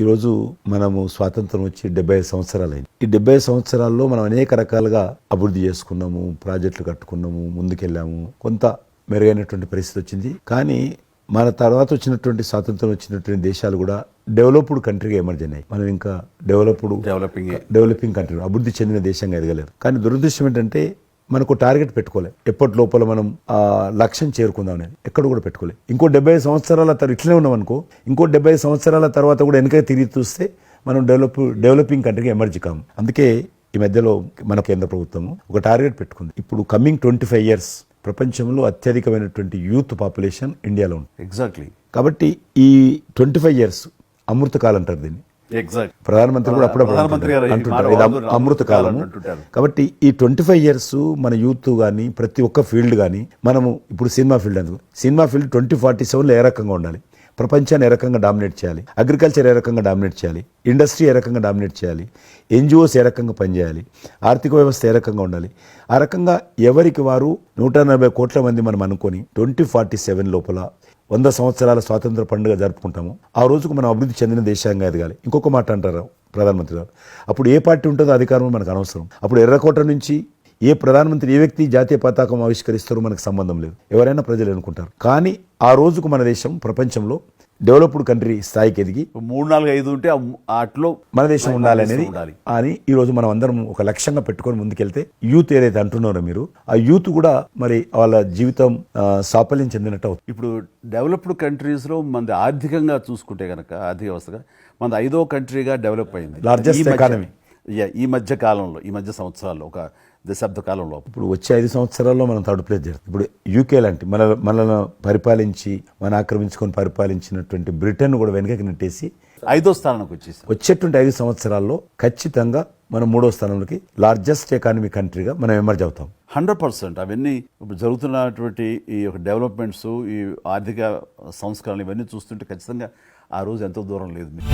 ఈరోజు మనము స్వాతంత్రం వచ్చి డెబ్బై ఐదు సంవత్సరాలైంది. ఈ డెబ్బై సంవత్సరాల్లో మనం అనేక రకాలుగా అభివృద్ధి చేసుకున్నాము ప్రాజెక్టులు కట్టుకున్నాము ముందుకెళ్ళాము. కొంత మెరుగైనటువంటి పరిస్థితి వచ్చింది. కానీ మన తర్వాత వచ్చినటువంటి స్వాతంత్రం వచ్చినటువంటి దేశాలు కూడా డెవలప్డ్ కంట్రీగా ఎమర్జ్ అయినాయి. మనం ఇంకా డెవలప్డ్ డెవలపింగ్ డెవలపింగ్ కంట్రీ అభివృద్ధి చెందిన దేశంగా ఎదగలేదు. కానీ దురదృష్టం ఏంటంటే మనకు టార్గెట్ పెట్టుకోలేదు ఎప్పటి లోపల మనం ఆ లక్ష్యం చేరుకుందాం అనేది ఎక్కడ కూడా పెట్టుకోలేదు ఇంకో డెబ్బై సంవత్సరాల తర్వాత ఇట్లనే ఉన్నాం అనుకో ఇంకో డెబ్బై సంవత్సరాల తర్వాత కూడా వెనక తిరిగి చూస్తే మనం డెవలప్ డెవలపింగ్ కంట్రీగా ఎమర్జ్ కాము. అందుకే ఈ మధ్యలో మన కేంద్ర ప్రభుత్వం ఒక టార్గెట్ పెట్టుకుంది. ఇప్పుడు కమింగ్ ట్వంటీ ఫైవ్ ఇయర్స్ ప్రపంచంలో అత్యధికమైనటువంటి యూత్ పాపులేషన్ ఇండియాలో ఉంది. ఎగ్జాక్ట్లీ కాబట్టి ఈ ట్వంటీ ఫైవ్ ఇయర్స్ అమృతకాలం అంటారు దీన్ని. ఎగ్జాక్ట్ ప్రధానమంత్రి కూడా అప్పుడప్పుడు అంటుంటారు. ఇది అమృత అంటుంటారు. కాబట్టి ఈ ట్వంటీ ఫైవ్ ఇయర్స్ మన యూత్ కానీ ప్రతి ఒక్క ఫీల్డ్ కానీ మనము ఇప్పుడు సినిమా ఫీల్డ్ అందుకు. సినిమా ఫీల్డ్ ట్వంటీ ఫార్టీ సెవెన్లో ఏ రకంగా ఉండాలి? ప్రపంచాన్ని ఏ రకంగా డామినేట్ చేయాలి? అగ్రికల్చర్ ఏ రకంగా డామినేట్ చేయాలి? ఇండస్ట్రీ ఏ రకంగా డామినేట్ చేయాలి? ఎన్జిఓస్ ఏ రకంగా పనిచేయాలి? ఆర్థిక వ్యవస్థ ఏ రకంగా ఉండాలి? ఆ రకంగా ఎవరికి వారు నూట నలభై కోట్ల మంది మనం అనుకొని ట్వంటీ ఫార్టీ సెవెన్ లోపల వంద సంవత్సరాల స్వాతంత్ర పండుగ జరుపుకుంటాము. ఆ రోజుకు మనం అభివృద్ధి చెందిన దేశంగా ఎదగాలి ఇంకొక మాట అంటారు ప్రధానమంత్రి గారు. అప్పుడు ఏ పార్టీ ఉంటుందో అధికారం మనకు అనవసరం. అప్పుడు ఎర్రకోట నుంచి ఏ ప్రధానమంత్రి ఏ వ్యక్తి జాతీయ పతాకం ఆవిష్కరిస్తారో మనకు సంబంధం లేదు. ఎవరైనా ప్రజలు అనుకుంటారు కానీ ఆ రోజుకు మన దేశం ప్రపంచంలో డెవలప్డ్ కంట్రీ స్థాయికి ఎదిగి మూడు నాలుగు ఐదు ఉంటే ఆటలో మన దేశం ఉండాలి అనేది. అని ఈ రోజు మనం అందరం ఒక లక్ష్యంగా పెట్టుకొని ముందుకెళ్తే యూత్ ఏదైతే అంటున్నారో మీరు ఆ యూత్ కూడా మరి వాళ్ళ జీవితం సాఫల్యం చెందినట్టు అవుతుంది ఇప్పుడు డెవలప్డ్ కంట్రీస్లో మనది ఆర్థికంగా చూసుకుంటే కనుక ఆర్థిక వ్యవస్థగా మన ఐదో కంట్రీగా డెవలప్ అయింది economy. Yeah, ఈ మధ్య కాలంలో ఈ మధ్య సంవత్సరాల్లో ఒక దశాబ్ద కాలంలో. ఇప్పుడు వచ్చే ఐదు సంవత్సరాల్లో మనం థర్డ్ ప్లేస్ చేస్తాం. ఇప్పుడు యూకే లాంటి మన మనల్ని పరిపాలించి మన ఆక్రమించుకొని పరిపాలించినటువంటి బ్రిటన్ కూడా వెనకకి నెట్టేసి ఐదో స్థానానికి వచ్చేసాం. వచ్చేటువంటి ఐదు సంవత్సరాల్లో ఖచ్చితంగా మనం మూడో స్థానంలోకి లార్జెస్ట్ ఎకానమీ కంట్రీగా మనం ఎమర్జ్ అవుతాం. Hundred percent. అవన్నీ ఇప్పుడు జరుగుతున్నటువంటి ఈ యొక్క డెవలప్మెంట్స్ ఈ ఆర్థిక సంస్కరణలు ఇవన్నీ చూస్తుంటే ఖచ్చితంగా ఆ రోజు ఎంతో దూరం లేదు మీకు.